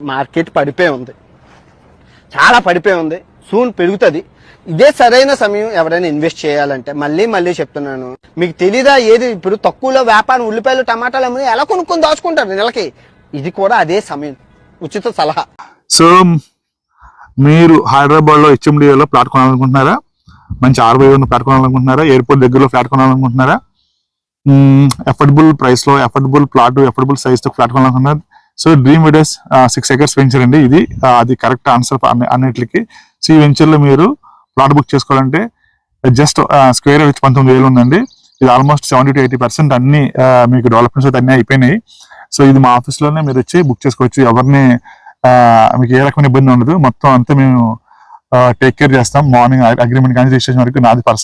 Market పడిపోయి ఉంది. చాలా పడిపోయి ఉంది. సూన్ పెరుగుతుంది. ఇదే సరైన సమయం ఎవరైనా ఇన్వెస్ట్ చేయాలంటే మళ్ళీ మళ్ళీ చెప్తున్నాను. మీకు తెలీదా ఏది? ఇప్పుడు తక్కువలో వ్యాపారం ఉల్లిపాయలు టమాటాలు అమ్మి ఎలా కొనుక్కొని దాచుకుంటారు నెలకి? ఇది కూడా అదే సమయం. ఉచిత సలహా. సో మీరు హైదరాబాద్లో హెచ్ఎండిఏలో ప్లాట్ కొనాలనుకుంటున్నారా? మంచి ఆర్బై ఉన్న ఫ్లాట్ కొనాలనుకుంటున్నారా? ఎయిర్పోర్ట్ దగ్గరలో ఫ్లాట్ కొనాలనుకుంటున్నారా? ఎఫర్డబుల్ ప్రైస్లో ఎఫర్డబుల్ ప్లాట్ ఎఫర్డబుల్ సైజ్తో ఫ్లాట్ కొనాలనుకుంటున్నారా? సో డ్రీమ్ విడర్స్ సిక్స్ ఎకర్స్ వెంచర్ అండి ఇది. అది కరెక్ట్ ఆన్సర్ అన్నిటికి. సో ఈ వెంచర్లో మీరు ప్లాట్ బుక్ చేసుకోవాలంటే జస్ట్ స్క్వేర్ వచ్చి పంతొమ్మిది వేలు ఉందండి. ఇది almost seventy to eighty percent అన్ని మీకు డెవలప్మెంట్స్ అయితే అన్ని అయిపోయినాయి. సో ఇది మా ఆఫీస్లోనే మీరు వచ్చి బుక్ చేసుకోవచ్చు. ఎవరిని మీకు ఏ రకమైన ఇబ్బంది ఉండదు. మొత్తం అంతా మేము టేక్ కేర్ చేస్తాం. మార్నింగ్ అగ్రిమెంట్ కానీ రిజిస్ట్రేషన్ వరకు నాది పర్సనల్